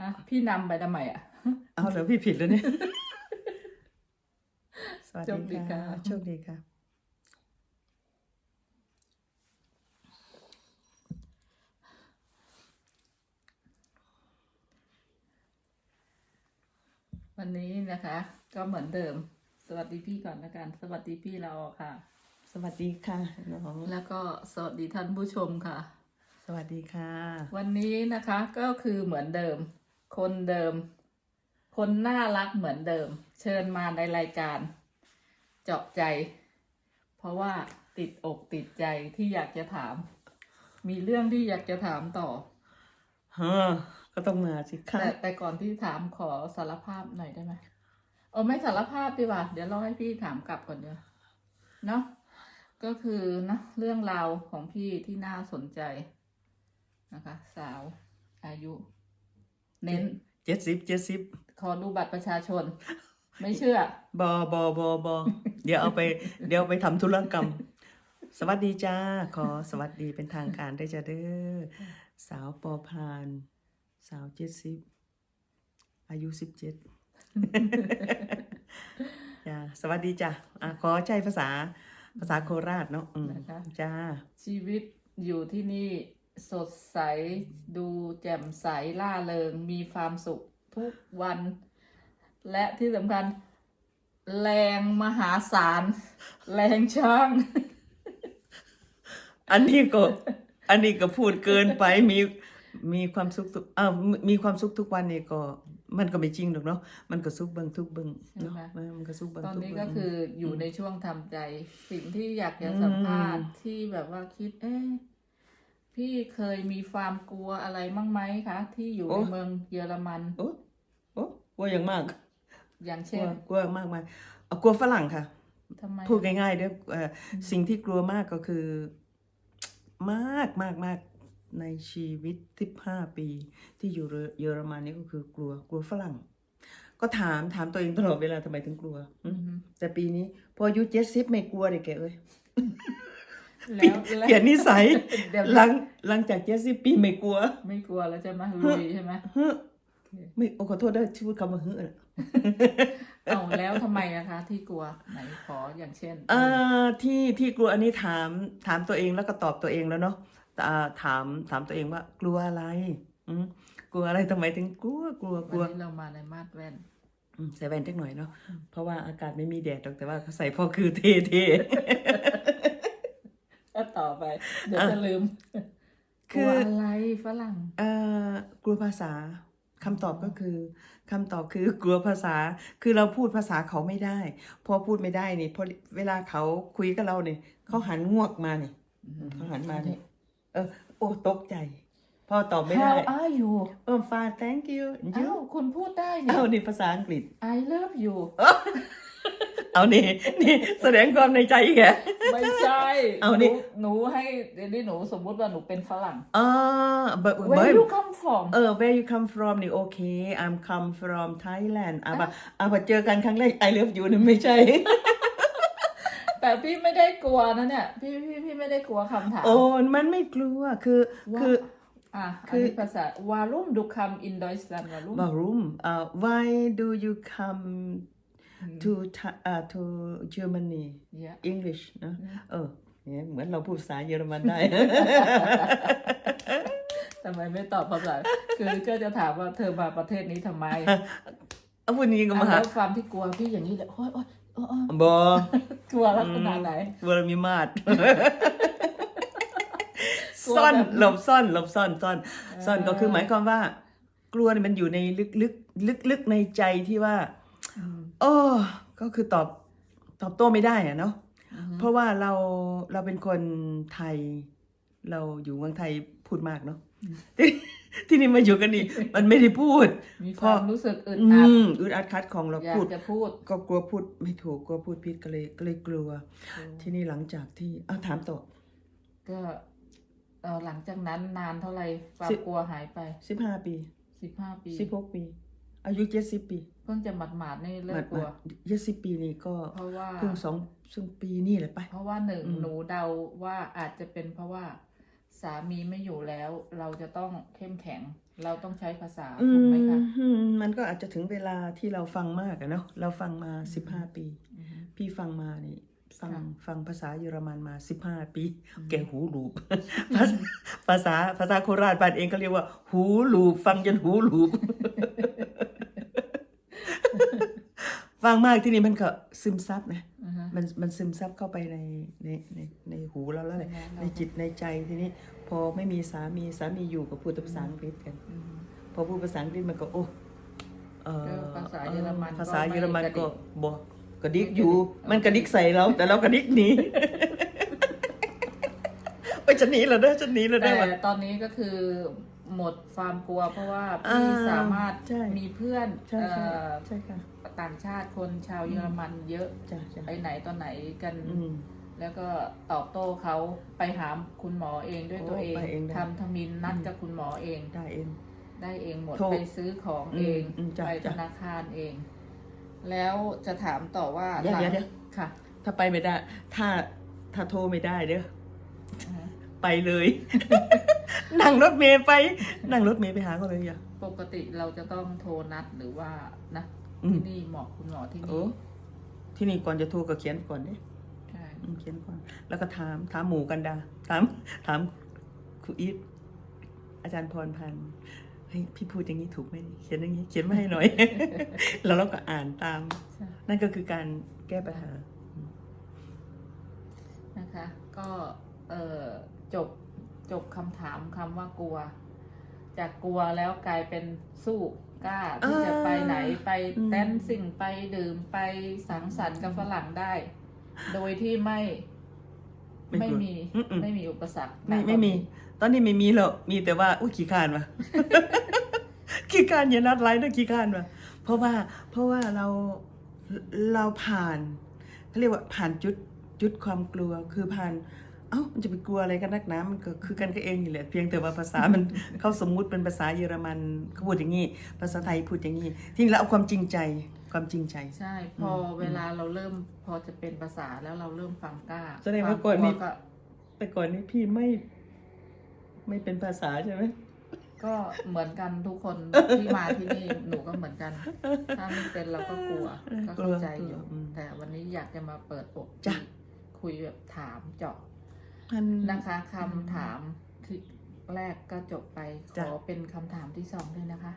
อะพี่นำไปทำไมอะ เอาเหรอพี่ผิดแล้วเนี่ย สวัสโชคดีดีค่ะค่ะโชคดีค่ะ วันนี้นะคะ ก็เหมือนเดิม สวัสดีพี่ก่อนละกัน สวัสดีพี่เราค่ะ สวัสดีค่ะน้องแล้วก็สวัสดีท่านผู้ชมค่ะ สวัสดีค่ะ วันนี้นะคะก็คือเหมือนเดิม คนเดิม คนน่ารักเหมือนเดิม เชิญมาในรายการ เจาะใจ เพราะว่าติดอกติดใจที่อยากจะถาม มีเรื่องที่อยากจะถามต่อฮะก็ต้องมาสิค่ะแต่แต่ก่อนที่ถามขอสารภาพหน่อยได้ไหมเออไม่สารภาพดีกว่า เดี๋ยวรอให้พี่ถามกลับก่อนเดี๋ยวเนาะก็คือนะเรื่องราวของพี่ที่น่าสนใจนะคะ สาวอายุ เน้นเจ็ดสิบเจ็ดสิบขอดูบัตรประชาชน ไม่เชื่อ บอบอบอบอ เดี๋ยวเอาไป เดี๋ยวเอาไปทำธุรกรรม สวัสดีจ้า ขอสวัสดีเป็นทางการได้วยจ้าเด้อ สาวปอพาน สาวเจ็ดสิบ อายุสิบเจ็ดจ้าสวัสดีจ้าอะขอใจภาษาภาษาโคราชเนาะอืมนะคะ จ้า ชีวิตอยู่ที่นี่ สดใส ดูแจ่มใสล่าเริง มีความสุขทุกวัน และที่สำคัญ แรงมหาศาล แรงช่าง อันนี้ก็ อันนี้ก็พูดเกินไปมีมีความสุขทุกอ้าวมีมีความสุขทุกวันนี่ก็มันก็ไม่จริงหรอกเนาะมันก็สุขเบิงทุกเบิงเนาะใช่ไหมเออมันก็สุขเบิงตอนทุกนี้เบิงก็คืออยู่ในช่วงทำใจ สิ่งที่อยากจะสัมภาษณ์ที่แบบว่าคิดเอ๊ะ พี่เคยมีความกลัวอะไรมั่งไหมคะ ที่อยู่ในเมืองเยอรมัน โอ้โอ้กลัวอย่างมากอย่างกลัเช่วนกลัวมากมายเอากลัวฝรั่งค่ะ ทำไมพูดง่ายๆเด้อเอ่อสิ่งที่กลัวมากก็คือ มากมากมากในชีวิตสิบห้าปีที่อยู่เยอรมันนี่ก็คือกลัวกลัวฝรั่ง ก็ถามถามตัวเองตลอดเวลาทำไมถึงกลัวอือืมอฮึแต่ปีนี้ พออายุเจ็ดสิบไม่กลัวเลยแกเอ้ย แล้วแล้วเปลี่ยนนิสัยเดี๋ยวหลังหลังจากเจ็ดสิบปีไม่กลัว ไม่กลัวแล้วใช่ไหมลุยใช่ไหมฮึไม่โอ้ขอโทษด้วยที่พูดคำว่าฮึน่ะเอาแล้วทำไมนะคะ ที่กลัวไหนขออย่างเช่น เอ่อที่ที่กลัวอันนี้ถามถามตัวเองแล้วก็ตอบตัวเองแล้วเนาะอ่าถามถามตัวเองว่ากลัวอะไรอืมกลัวอะไรทำไมถึงกลัวกลัวกลัววันนี้เรามาในมาดแว่นอืมใส่แว่นจักหน่อยเนาะเพราะว่าอากาศไม่มีแดดหรอกแต่ว่าเขาใส่พอคือเท่เท่ ก็ต่อไป เดี๋ยวจะลืมคืกลัอวอะไรฝรั่ง เอ่อกลัวภาษาคำตอบก็คือคำตอบคือกลัวภาษา คือเราพูดภาษาเขาไม่ได้ พอพูดไม่ได้นี่พอเวลาเขาคุยกับเราเนี่ยเขาหันงวกมาเนี่ยเขาหันมาเนี่ยเออ โอ้ตกใจพ่อตอบไม่ได้ How are you เออ fine thank you เอ้า you คุณพูดได้นี่เอานี่ภาษาอังกฤษ I love you เอานี่นี่แสดงความในใจอีกแก ไม่ใช่เอานี่หหนูให้เดี๋ยวนี้หนูสมมุติว่าหนูเป็นฝรั่ง อ่า but Where but you come from เออ where you come from นี่โอเค I'm come from Thailand อะบะอะบะเจอกันครั้งแรก I love you นี่ไม่ใช่ แต่พี่ไม่ได้กลัวนะเนี่ย พี่พี่พี่ไม่ได้กลัวคำถาม โอ้มันไม่กลัวคือว่าคือ อะคือันอนี้ภาษาวารุ่มดูคำอินโดสแลนด์วารุ่ม Warum uh, why do you come to Tha- uh, to Germany เยอะ English นะเออเนี่ยเหมือนเราพูดภาษาเยอรมันได้ ทำไมไม่ตอบภาษา คือก็จะถามว่าเธอมาประเทศนี้ทำไมเอาพูดนี้ก็มาอะหาแล้วความที่กลัวพี่อย่างนี้เลยโอ๊ยโอ๊ยโอ๊ยโอ๊ยบอกลัวลักษณะไหน เวลามีมาดกลัวซ่อนแบบหลบซ่อนหลบซ่อนซ่อนซ่อนก็คือหมายความว่า กลัวเนี่ยมันอยู่ในลึกลึกลึกลึกๆในใจที่ว่า อืมโอ้ก็คือตอบตอบโต้ไม่ได้อะเนาะอือฮึเพราะว่าเราเราเป็นคนไทย เราอยู่เมืองไทยพูดมากเนาะที่ที่นี่มาอยู่กันนี่มันไม่ได้พูดมีความรู้สึกอึดอือัดมอึดอัดคัดของเราอยาพูกดจะพูด ก็กลัวพูดไม่ถูกกลัวพูดผิดก็เลยก็เลยกลัว ที่นี่หลังจากที่อ้าวถามต่อก็เอ่อหลังจากนั้นนานเท่าไหร่ความสิบกลัวหายไปสิบห้าปีสิบห้าปีสิบหกปี อายุเจ็ดสิบปีเพิ่งจะหมาดหมาดๆนี่เลิมากกลัว เจ็ดสิบปีนี่ก็เพราะว่า เพิ่งสองซึ่งปีนี่แหละไป เพราะว่าหนึ่งอืม หนูเดาว่าอาจจะเป็นเพราะว่า สามีไม่อยู่แล้ว เราจะต้องเข้มแข็ง เราต้องใช้ภาษาอืถูกไหมมคะอืมมันก็อาจจะถึงเวลาที่เราฟังมากอะเนาะเราฟังมาสิบห้าปี อืม พี่ฟังมานี่ฟังค่ะ ฟังภาษาเยอรมันมาสิบห้าปีอืมแกหูหลูบภาษาภาษาภาษาโคราชบ้านเองก็เรียกว่า หูหลูบฟังจนหูหลูบ ฟังมากที่นี่มันก็ซึมซับนะอือฮะมันมันซึมซับเข้าไปในในในในหูเราแล้วแหละใช่ไหมเราในจิตในใจทีนี้ พอไม่มีสามีสามีอยู่กับพูดแต่ภาษาอังกฤษกันอืมพอพูดภาษาอังกฤษมันก็โอ้เอ่อก็ภาษาเยอรมันภาษาก็ไม่เยอรมันกระดิก็กบอกกระดิกอยู่ไม่กระดิกมันกระดิกใส่เรา แต่เรากระดิกหนีไปจะหนีเหรอเด้อจะหนีเหรอเด้แต่อตอนนี้ก็คือหมดความกลัวเพราะว่าอ่าพี่สามารถใช่มีเพื่อนใช่ใช่เอ่อใช่ค่ะ ต่างชาติคนชาวเยอรมันเยอะจ้ะจ้ะไปไหนตอนไหนกัน อืม แล้วก็ตอบโต้เขาไปหาคุณหมอเองด้วยโอ้ตัวเองไปเองได้ ทำทมินนัดกับคุณหมอเอง ได้เอง ได้เองหมดโทรไปซื้อของเองอืมอืมจ้ะไปธจ้ะนาคารเอง แล้วจะถามต่อว่าเดี๋ยวหลังเดี๋ยวเดี๋ยว ค่ะถ้าไปไม่ได้ ถ้าถ้าโทรไม่ได้เด้ออ่าฮะไปเลย นั่งรถเมย์ไป นั่งรถเมย์ไปหาเขาเลยอย่าปกติเราจะต้องโทรนัดหรือว่านะ อืม ที่นี่เหมาะคุณหมอที่โอ้นี่ที่นี่ก่อนจะโทรก็เขียนก่อนเด้ใช่อืมเขียนก่อน แล้วก็ถามถามหมูกันดา ถามถามครูอีฟอาจารย์พรพันธ์เฮ้ยพี่พูดอย่างนี้ถูกไหมนี่เขียนอย่างนี้ เขียนมาให้หน่อย แล้วเราก็อ่านตาม ใช่นั่นก็คือการแก้ปัญหา นะคะ ก็เออจบจบคำถามคำว่ากลัว จากกลัวแล้วกลายเป็นสู้กล้าที่จะไปไหน ไปอืมแดนสิ่งไปดื่มไปสังสรรค์กับฝรั่งได้ โดยที่ไม่ไม่กลัวมีอืมๆไม่มีอุปสรรคไม่ณไม่มีตอนนี้ตอนนี้ไม่มีหรอกมีแต่ว่าอุ้ยขี้คร้านวะขี้คร้านอย่านัดไลน์นะขี้คร้านวะเพราะว่าเพราะว่าเราเราผ่านเขาเรียกว่าผ่านจุดจุดความกลัวคือผ่าน เอ้ามันจะไปกลัวอะไรกันนักหนามันก็คือกันก็เองนี่แหละเพียงแต่ว่าภาษามันเขาสมมุติเป็นภาษาเยอรมันเขาพูดอย่างนี้ ภาษาไทยพูดอย่างนี้ที่เราเอาความจริงใจความจริงใจ ใช่ พอเวลาเราเริ่มพอจะเป็นภาษาแล้วเราเริ่มฟังกล้าแสดงว่าก่อนนี้ควมลัวแต่ก่อนนี้พี่ไม่ ไม่เป็นภาษาใช่ไหมก็เหมือนกันทุกคนที่มาที่นี่หนูก็เหมือนกัน ถ้าไม่เป็นเราก็กลัว ก็เข้าใจอยู่กลัวอืมแต่วันนี้อยากจะมาเปิดอกจ้ะคุยแบบถามเจาะ มัน นะคะคำถามที่แรกก็จบไป ขจ้ะ อเป็นคำถามที่สองด้วยนะคะ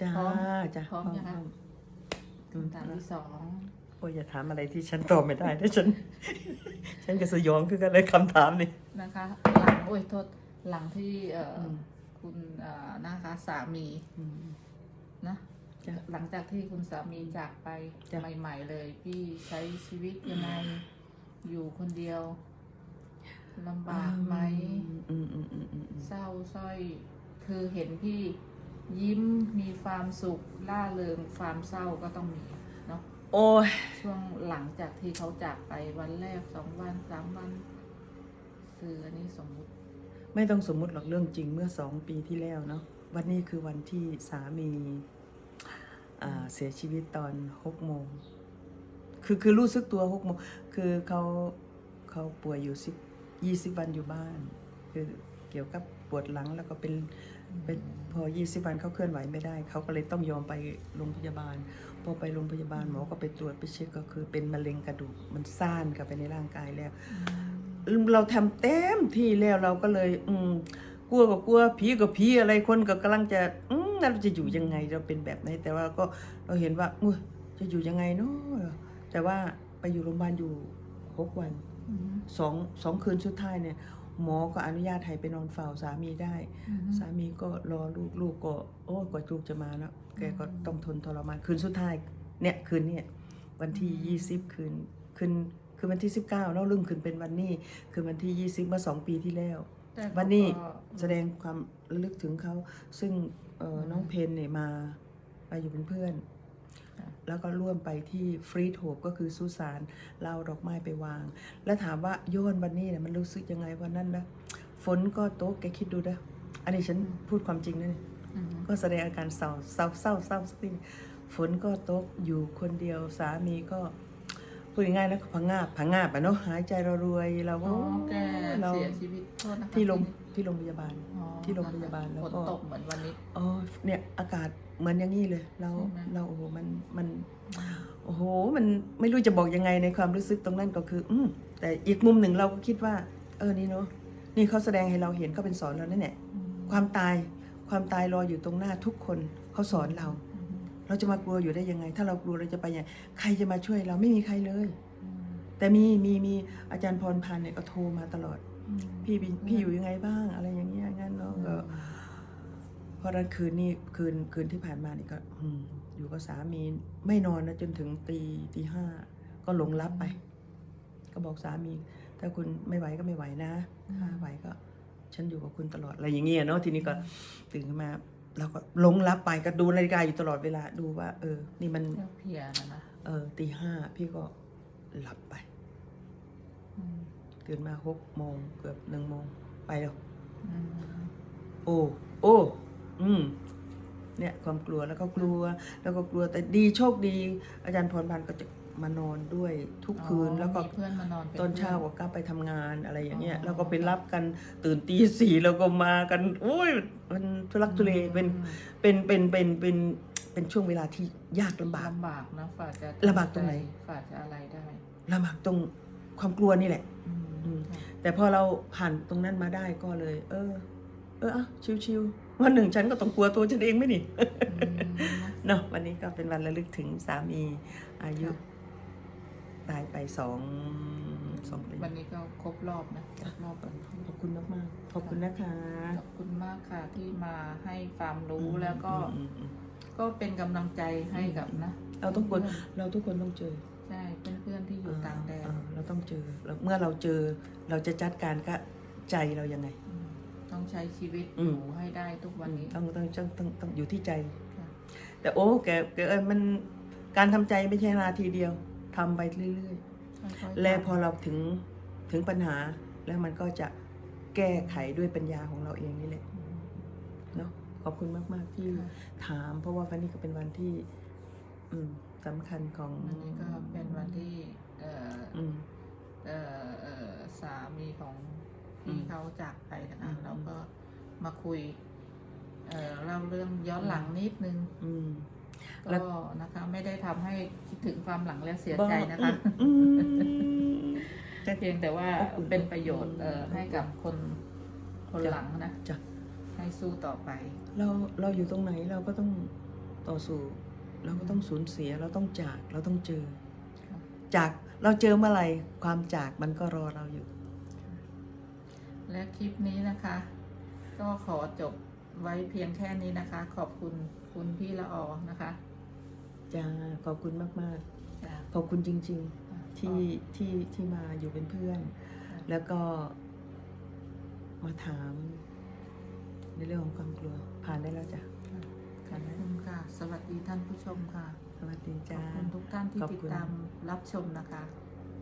จ้าพร้อมจ้าพร้อมยังคะอืมคำถามที่สอง โอ้ยอย่าถามอะไรที่ฉันตอบไม่ได้นะฉัน ฉันก็สยองคือกันเลยคำถามนี่ นะคะหลังโอ้ยโทษหลังที่เอ่ออม คุณเอ่อนะคะสามีอืม นะจ้ะหลังจากที่คุณสามีจากไปจ้ะ ใหม่ ๆ เลย พี่ใช้ชีวิตยังไงอยู่คนเดียว ลำบากไหมอืมอืมอืมอืมอืมเศร้าสร้อย คือเห็นพี่ยิ้มมีความสุขล่าเริงความเศร้าก็ต้องมีเนาะโอ้ย ช่วงหลังจากที่เขาจากไปวันแรกสองวันสามวันคืออันนี้สมมุติ ไม่ต้องสมมุติหรอกเรื่องจริงเมื่อสองปีที่แล้วเนาะวันนี้คือวันที่สามีอ่าเสียชีวิตตอนหกโมงคือคือรู้สึกตัวหกโมงคือเขาเขาป่วยอยู่สิบ ยี่สิบวันอยู่บ้าน คือเกี่ยวกับปวดหลังแล้วก็เป็นเป็นพอ 20 วันเขาเคลื่อนไหวไม่ได้ เขาก็เลยต้องยอมไปโรงพยาบาล พอไปโรงพยาบาลหมอก็ไปตรวจไปเช็คก็คือเป็นมะเร็งกระดูกมันซ่านเข้าไปในร่างกายแล้ว เราทำเต็มที่แล้วเราก็เลย อืมกลัวก็กลัวผีก็ผีอะไรคนก็กำลังจะอืมเราจะอยู่ยังไงเราเป็นแบบไหนแต่ว่าก็เราเห็นว่าอุ้ยจะอยู่ยังไงเนาะแต่ว่าไปอยู่โรงพยาบาลอยู่หกวันอืม สองสองคืนสุดท้ายเนี่ย หมอก็อนุญาตให้ไปนอนเฝ้าสามีได้อืมสามีก็รอลูกลูกก็ โอ้ยกว่าลูกจะมาแล้วแกก็อืมต้องทนทรมานคืนสุดท้ายเนี่ยคืนเนี่ยวันที่อืมยี่สิบคืนคืนคืนวันที่สิบเก้าแล้วลืมคืนเป็นวันนี้คืนวันที่ยี่สิบเมื่อสองปีที่แล้วแต่เขาวันนี้ก็แสดงความระลึกถึงเขาซึ่งเอ่ออมน้องเพนเนี่ยมามาอยู่เป็นเพื่อนค่ะ แล้วก็ร่วมไปที่ฟรีโ o บก็คือสุสานเราเอาดอกไม้ไปวาง แล้วถามว่าโยนวันนี้เนี่ยมันรู้สึกยังไงวันนั้นนะฝนก็ตกแกคิดดูนะอันนี้ฉันพูดความจริงนะเนี่ยอืมก็แสดงอาการเศร้าเศร้าเศร้าเศร้าสักทีฝนก็ตกอยู่คนเดียวสามีก็ พูดดง่ายๆนะพังงาบพังงาบอะเนาะหายใจเรารวยเราอ๋ก็อแกเราเสียชีวิตโทษนะคะที่โรงที่โรงพยาบาล อ๋อที่โรงพยาบาลแล้วฝนก็ตกเหมือนวันนี้ อ๋อเนี่ยอากาศเหมือนอย่างนี้เลย เราใช่ไหม เราโอ้โหมันมันโอ้โหมันไม่รู้จะบอกยังไงในความรู้สึกตรงนั้นก็คือ อืมแต่อีกมุมหนึ่งเราก็คิดว่า เออนี่เนาะนี่เขาแสดงให้เราเห็นเขาเป็นสอนเรานั่นแหละอืมความตายความตายรออยู่ตรงหน้าทุกคนเขาสอนเราอืม เราจะมากลัวอยู่ได้ยังไง ถ้าเรากลัวเราจะไปยังไงใครจะมาช่วยเราไม่มีใครเลยอืมแต่มีมีมีอาจารย์พรพันธ์เนี่ยก็โทรมาตลอดอืมพี่บินพี่อยู่ยังไงบ้างอะไรอย่างเงี้ยงั้นเนาะก็เพราะนั้นคืนนี้คืนคืนที่ผ่านมานี่ก็อืมอยู่กับสามีไม่นอนนะจนถึงตีตีห้าก็หลงรับไป ก็บอกสามี ถ้าคุณไม่ไหวก็ไม่ไหวนะถ้าไหวก็ ฉันอยู่กับคุณตลอดอะไรอย่างเงี้ยเนาะทีนี้ก็ตื่นขึ้นมา เราก็หลงรับไปก็ดูนาฬิกาอยู่ตลอดเวลาดูว่า เออ นี่มันเที่ยวเพลียนะนะเออตีห้าพี่ก็หลับไป อืมตื่นมาหกโมงเกือบหนึ่งโมงไปแล้ว อืมโอ้ โอ้ อืม เนี่ยความกลัวแล้วก็กลัว แล้วก็กลัวแต่ดีโชคดี อาจารย์พรพันธ์ก็จะมานอนด้วยทุกคืนอ๋อแล้วก็มีเพื่อนมานอนป็ตอนเช้าพื่ก็กลับไปทำงานอะไรอย่างเงี้ยอ๋อแล้วก็ไปรับกันตื่นตีสี่แล้วก็มากันโอ้ยมันทุลักทุเลเป็นอืมเป็นเป็นเป็นเป็นเป็นช่วงเวลาที่ยากลำบากลำบากนะฝ่าจะลำบากตรงไหนฝ่าจะอะไรได้ลำบากตรงความกลัวนี่แหละอืมอืมค่ะแต่พอเราผ่านตรงนั้นมาได้ก็เลย เออ เอออะชิวๆวันหนึ่งฉันก็ต้องกลัวตัวฉันเองไหมนี่อืมนะเนาะวันนี้ก็เป็นวันระลึกถึงสามีอายุค่ะตายไปสองสองปีวันนี้ก็ครบรอบนะครบรอบวันที่ขอบคุณมากๆขอบคุณนะคะ ขอบคุณมากค่ะที่มาให้ความรู้แล้วก็อืมอืมก็เป็นกำลังใจให้กับนะเราทุกคนเราทุกคนต้องเจอใช่เพื่อนๆที่อยู่ต่างแดนเออเราต้องเจอแล้วเมื่อเราเจอเราจะจัดการกับใจเรายังไงม ต้องใช้ชีวิตอือมยู่ให้ได้ทุกวันนี้ต้องต้องต้องต้องต้องอยู่ที่ใจ ค่ะแต่โอ้แกแกเออมันการทำใจไม่ใช่นาทีเดียวทำไปเรื่อยๆค่อยๆและพอทำเราถึงถึงปัญหา แล้วมันก็จะแก้ไขด้วยปัญญาของเราเองนี่แหละอืมเนาะขอบคุณมาก ๆ ที่ค่ะถาม เพราะว่าวันนี้ก็เป็นวันที่ อืมสำคัญของวันนี้ก็เป็นวันที่เอ่ออืม เอ่อเอ่อสามีของ อืพี่มเขาจากไปนะคะอืมเราก็มาคุย เอ่อเล่าเรื่องย้อนหลังนิดนึงอืมแล้ก็วนะคะไม่ได้ทำให้คิดถึงความหลังและเสียใจนะคะอืมจะเพียงแต่ว่าอบอุ่นเป็นประโยชน์อืมเอ่อให้กับคนคนจ้ะหลังนะจ้ะให้สู้ต่อไป เราเราอยู่ตรงไหนเราก็ต้องต่อสู้ เราก็ต้องสูญเสียเราต้องจากเราต้องเจอค่ะจากเราเจอเมื่อไหร่ความจากมันก็รอเราอยู่ และคลิปนี้นะคะ ก็ขอจบไว้เพียงแค่นี้นะคะ ขอบคุณคุณพี่ละออนะคะจ้าขอบคุณมากจ้ะๆ ขอบคุณจริง ๆ ที่ที่ที่มาอยู่เป็นเพื่อนค่ะแล้วก็มาถาม ในเรื่องของความกลัว ผ่านได้แล้วจ้ะ ขอบคุณค่ะ สวัสดีท่านผู้ชมค่ะ สวัสดีขอจ้า บคุณทุกท่านที่ขอบติดคุณ ตามรับชมนะคะ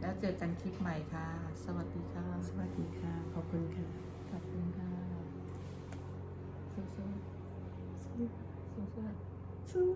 แล้วเจอกันคลิปใหม่ค่ะ สวัสดีค่ะ สวัสดีค่ะ ขอบคุณค่ะ ขอบคุณค่ะสู้ๆสู้ๆสู้ๆสู้